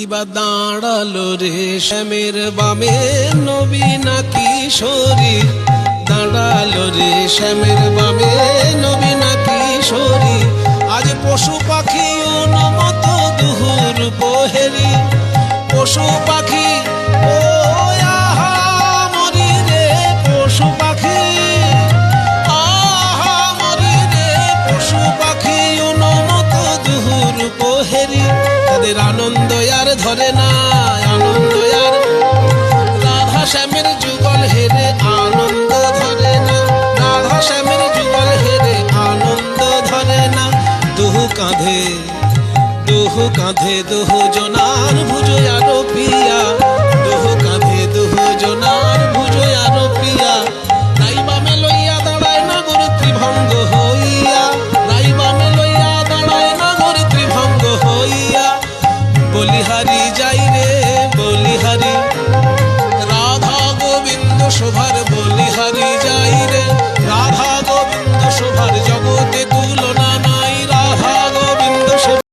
কিবা দাঁড়াল রে শ্যামের বামে, নবী না কিশোরী দাঁড়াল রে শ্যামের বামে, নবী না কিশোরী আজ পশু পাখি অনুমত দুহুর পোহেরি পশু পাখি তাদের আনন্দ ধরে না আনন্দ আর। রাধা শ্যামের যুগল হেরে আনন্দ ধরে না। রাধা শ্যামের যুগল হেরে আনন্দ ধরে না। দুহু কাঁধে দুহু কাঁধে দুহু জনার बोली हरी